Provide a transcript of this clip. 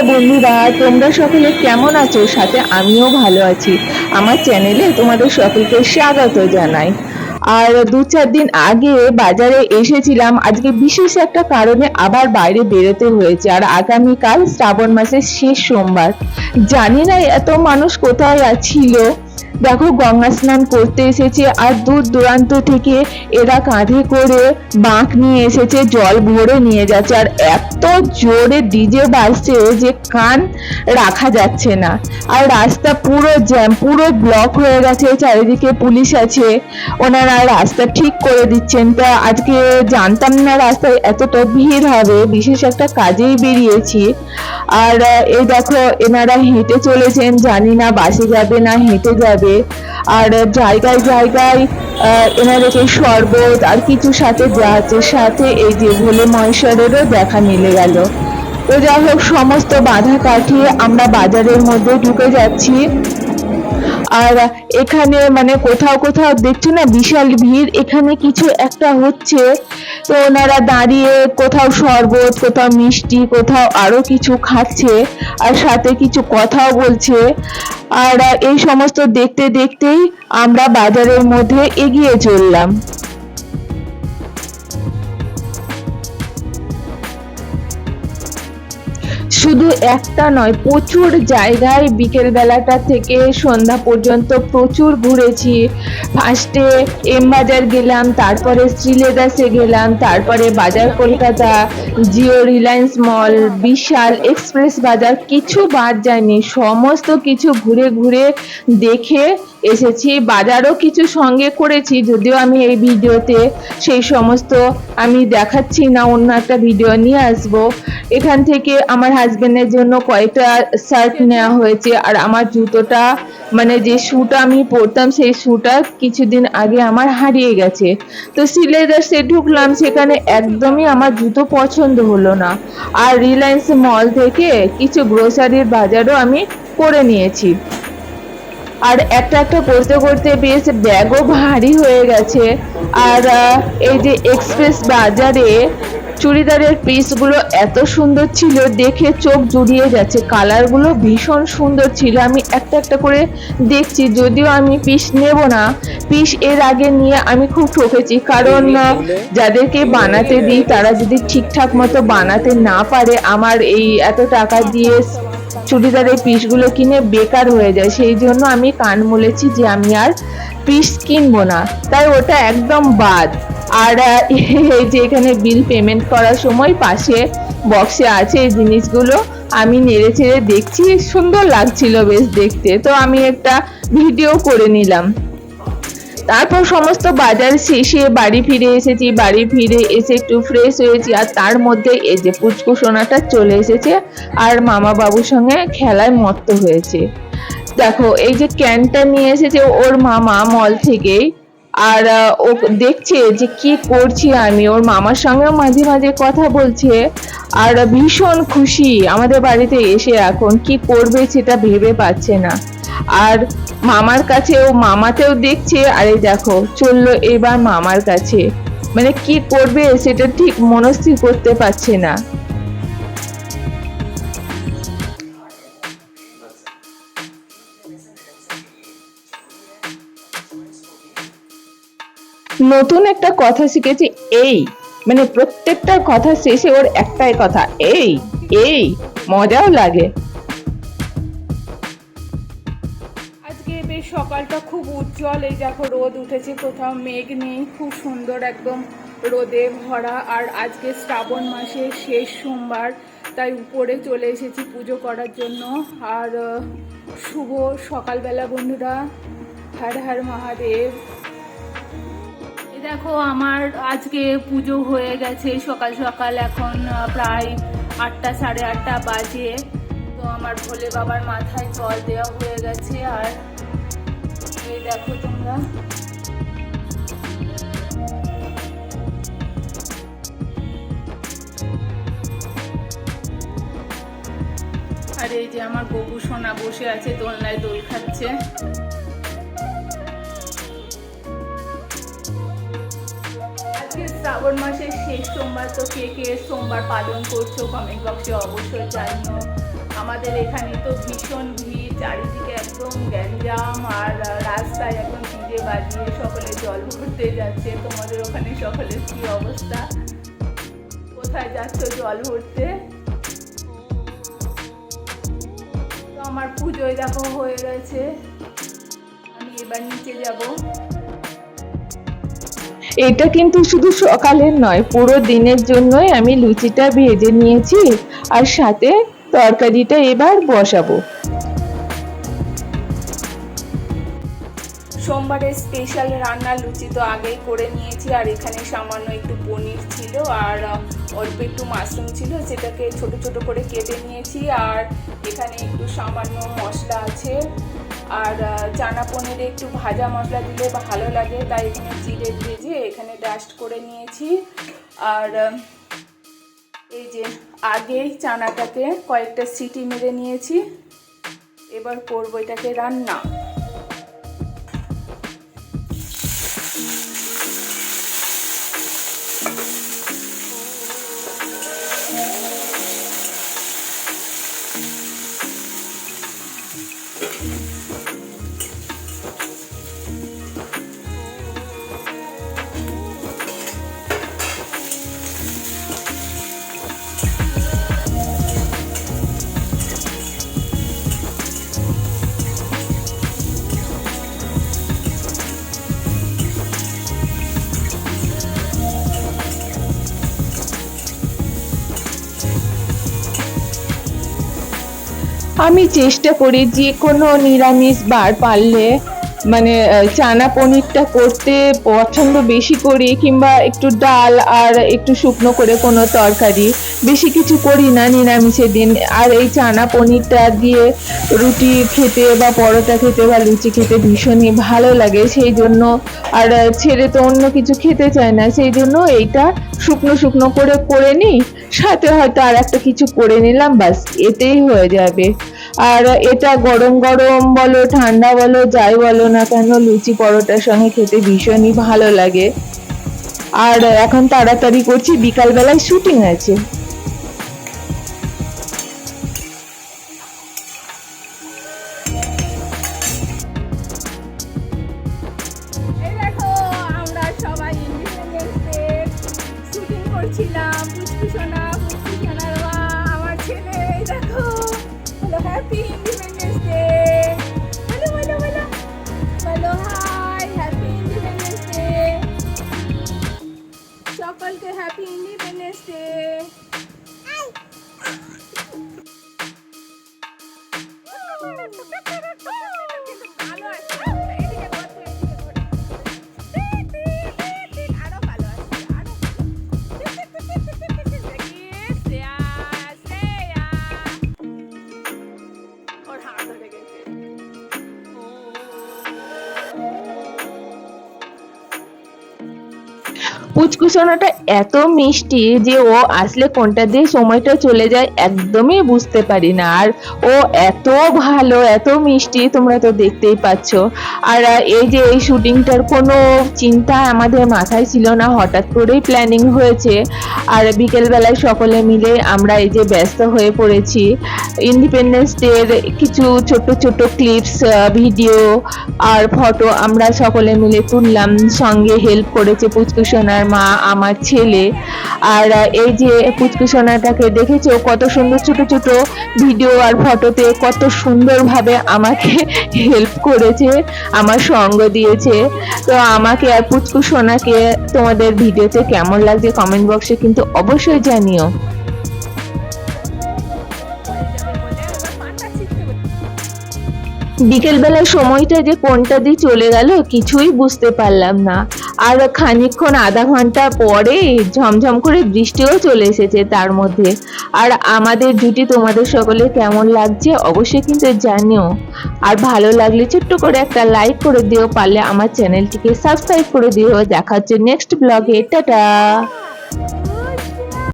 হ্যাঁ বন্ধুরা, তোমরা সকলে কেমন আছো? সাথে আমিও ভালো আছি। আমার চ্যানেলে তোমাদের সকলকে স্বাগত জানাই। আর দু চার দিন আগে বাজারে এসেছিলাম। আজকে বিশেষ একটা কারণে আবার বাইরে বেরোতে হয়েছে। আর আগামীকাল শ্রাবণ মাসের শেষ সোমবার। জানি না, এত মানুষ কোথায় ছিল দেখো, গঙ্গা স্নান করতে এসেছে আর দূর দূরান্ত থেকে এরা কাঁধে করে বাঁক নিয়ে এসেছে, জল ভরে নিয়ে যাচ্ছে। আর এত জোরে ডিজে বাজছে যে কান রাখা যাচ্ছে না। আর রাস্তা পুরো জ্যাম পুরো ব্লক হয়ে গেছে, চারিদিকে পুলিশ আছে। ওনারা রাস্তা ঠিক করে দিচ্ছেন। তা আজকে জানতাম না রাস্তায় এতটা ভিড় হবে, বিশেষ একটা কাজেই বেরিয়েছি। আর এই দেখো, এনারা হেঁটে চলেছেন, জানি না বাসে যাবে না, হেঁটে যাবে। আর জায়গায় জায়গায় আহ, এনাদেরকে শরবত আর কিছু সাথে যাচ্ছে সাথে এই যে ভোলে মহেশ্বরেরও দেখা মিলে গেল। তো যাই হোক সমস্ত বাধা কাটিয়ে আমরা বাজারের মধ্যে ঢুকে যাচ্ছি। আর এখানে মানে কোথাও কোথাও দেখছ না বিশাল ভিড়? এখানে কিছু একটা হচ্ছে। তো ওনারা দাঁড়িয়ে কোথাও শরবত, কোথাও মিষ্টি, কোথাও আরও কিছু খাচ্ছে আর সাথে কিছু কথাও বলছে। আর এই সমস্ত দেখতে দেখতেই আমরা বাজারের মধ্যে এগিয়ে চললাম। শুধু একটা নয়, প্রচুর জায়গায় বিকেল বেলাটা থেকে সন্ধ্যা পর্যন্ত প্রচুর ঘুরেছি। ফার্স্টে এম বাজার গেলাম, তারপরে শ্রীলেদাসে গেলাম, তারপরে বাজার কলকাতা জিও রিলায়েন্স মল বিশাল এক্সপ্রেস বাজার, কিছু বাদ যায়নি, সমস্ত কিছু ঘুরে ঘুরে দেখে এসেছি, বাজারও কিছু সঙ্গে করেছি, যদিও আমি এই ভিডিওতে সেই সমস্ত আমি দেখাচ্ছি না, অন্য একটা ভিডিও নিয়ে আসব। এখান থেকে আমার হাজবেন্ডের জন্য কয়েকটা শার্ট নেওয়া হয়েছে, আর আমার জুতোটা মানে যে শুটা আমি পরতাম, সেই শুটা কিছুদিন আগে আমার হারিয়ে গেছে। তো সিলেদার্সে ঢুকলাম, সেখানে একদমই আমার জুতো পছন্দ হলো না। আর রিলায়েন্স মল থেকে কিছু গ্রোসারির বাজারও আমি করে নিয়েছি। আর একটা একটা করতে করতে বেশ ব্যাগও ভারী হয়ে গেছে। আর এই যে এক্সপ্রেস বাজারে চুড়িদারের পিসগুলো এত সুন্দর ছিল, দেখে চোখ জুড়িয়ে যাচ্ছে। কালারগুলো ভীষণ সুন্দর ছিল। আমি একটা একটা করে দেখছি, যদিও আমি পিস নেব না। পিস এর আগে নিয়ে আমি খুব ঠকেছি। কারণ যাদেরকে বানাতে দিই, তারা যদি ঠিকঠাক মতো বানাতে না পারে, আমার এই এত টাকা দিয়ে চুড়িদারের পিসগুলো কিনে বেকার হয়ে যায়। সেই জন্য আমি কান মুলেছি যে আমি আর পিস কিনবো না। তাই ওটা একদম বাদ। আর এই যে এখানে বিল পেমেন্ট করার সময় পাশে বক্সে আছে এই জিনিসগুলো। আমি নেড়ে চেড়ে দেখছি, সুন্দর লাগছিল বেশ দেখতে। তো আমি একটা ভিডিও করে নিলাম। তারপর সমস্ত বাজার শেষে বাড়ি ফিরে এসেছি, বাড়ি ফিরে এসে একটু ফ্রেশ হয়েছি আর তার মধ্যে এই যে পুচকু সোনাটা চলে এসেছে আর মামা বাবুর সঙ্গে খেলায় মত্ত হয়েছে। দেখো, এই যে ক্যানটা নিয়ে এসেছে ওর মামা মল থেকেই আর ও দেখছে যে কি করছি আমি। ওর মামার সঙ্গেও মাঝে মাঝে কথা বলছে আর ভীষণ খুশি আমাদের বাড়িতে এসে এখন। কি করবে সেটা ভেবে পাচ্ছে না। আর মামার কাছে ও মামাতেও দেখছে, আরে দেখো, চলল এবার মামার কাছে। মানে কি করবে সেটা ঠিক মনস্থির করতে পারছে না। নতুন একটা কথা শিখেছি, এই মানে প্রত্যেকটা কথা শেষে ওর একটাই কথা, এই এই, মজাও লাগে। উজ্জ্বল এই দেখো রোদ উঠেছে, কোথাও মেঘ নেই, খুব সুন্দর একদম রোদে ভরা। আর আজকে শ্রাবণ মাসের শেষ সোমবার, তাই উপরে চলে এসেছি পুজো করার জন্য। আর শুভ সকালবেলা বন্ধুরা, হর হর মহাদেব। দেখো আমার আজকে পুজো হয়ে গেছে, সকাল সকাল এখন প্রায় আটটা, সাড়ে আটটা বাজে। তো আমার ভোলে বাবার মাথায় জল দেওয়া হয়ে গেছে, আর দেখো তোমরা। আর এই যে আমার গপু সোনা বসে আছে, দোলনায় দোল খাচ্ছে। শ্রাবণ মাসের শেষ সোমবার, তো কে কে সোমবার পালন করছ কমেন্ট বক্সে অবশ্যই জানিও। আমাদের এখানে তো ভীষণ ভিড়, চারিদিকে একদম গ্যাঞ্জাম আর রাস্তায় একদম ভিড়ে বাজিয়ে সকলে জল ভরতে যাচ্ছে, তোমাদের ওখানে সকলের কি অবস্থা? কোথায় যাচ্ছ জল ভরতে? তো আমার পুজোয় দেখো হয়ে গেছে আমি এবার নিচে যাব। এটা কিন্তু শুধু সকালের নয়, পুরো দিনের জন্যই আমি লুচিটা ভেজে নিয়েছি, আর সাথে তরকারিটা এবার বসাবো। সোমবারের স্পেশাল রান্না লুচি তো আগেই করে নিয়েছি, আর এখানে সামান্য একটু পনির ছিল আর অল্প একটু মাশরুম ছিল, সেটাকে ছোট ছোট করে কেটে নিয়েছি আর এখানে একটু সামান্য মশলা আছে। আর চানা পনিরে একটু ভাজা মশলা দিলে ভালো লাগে, তাই এখানে জিরে ভেজে এখানে ডাস্ট করে নিয়েছি। আর এই যে আগেই চানাটাকে কয়েকটা সিটি মেরে নিয়েছি। এবার করব এটাকে রান্না। আমি চেষ্টা করি যে কোনো নিরামিষ বার পারলে মানে চানা পনিরটা করতে পছন্দ বেশি করি, কিংবা একটু ডাল আর একটু শুকনো করে কোনো তরকারি। বেশি কিছু করি না নিরামিষের দিন। আর এই চানা পনিরটা দিয়ে রুটি খেতে বা পরোটা খেতে বা লুচি খেতে ভীষণই ভালো লাগে। সেই জন্য আর ছেড়ে তো অন্য কিছু খেতে চায় না। সেই জন্য এইটা শুকনো শুকনো করে করে নিই। সাথে হয়তো আর একটা কিছু করে নিলাম বাস এতেই হয়ে যাবে। আর এটা গরম গরম বলো, ঠান্ডা বলো, যাই বলো না কেন, লুচি পরোটার সঙ্গে খেতে ভীষণই ভালো লাগে। আর এখন তাড়াতাড়ি করছি, বিকালবেলায় শুটিং আছে। পুচকুসোনাটা এত মিষ্টি যে ও আসলে কোনটা দিয়ে সময়টা চলে যায় একদমই বুঝতে পারি না। আর ও এত ভালো, এত মিষ্টি তোমরা তো দেখতেই পাচ্ছ। আর এই যে এই শুটিংটার কোনো চিন্তা আমাদের মাথায় ছিল না, হঠাৎ করেই প্ল্যানিং হয়েছে। আর বিকেলবেলায় সকলে মিলে আমরা এই যে ব্যস্ত হয়ে পড়েছি। ইন্ডিপেন্ডেন্স ডের কিছু ছোট ছোট ক্লিপস ভিডিও আর ফটো আমরা সকলে মিলে তুললাম। সঙ্গে হেল্প করেছে পুচকুসোনার মা। আমার ছেলে। আর এই যে পুচকুসোনাটাকে দেখেছ? কত সুন্দর ছোট ছোট ভিডিও আর ফটোতে কত সুন্দরভাবে আমাকে হেল্প করেছে, আমার সঙ্গ দিয়েছে। তো আমাকে আর পুচকুসোনাকে তোমাদের ভিডিওতে কেমন লাগছে কমেন্ট বক্সে কিন্তু অবশ্যই জানিও। বিকেলবেলার সময়টা যে কোনটা দিয়ে চলে গেল কিছুই বুঝতে পারলাম না। আর খানিকক্ষণ আধা ঘণ্টা পরে ঝমঝম করে বৃষ্টিও চলে এসেছে তার মধ্যে। আর আমাদের জুটি তোমাদের সকলে কেমন লাগছে অবশ্যই কিন্তু জানিও। আর ভালো লাগলে ছোট্ট করে একটা লাইক করে দিও, পারলে আমার চ্যানেলটিকে সাবস্ক্রাইব করে দিও। দেখা হচ্ছে নেক্সট ব্লগে টাটা!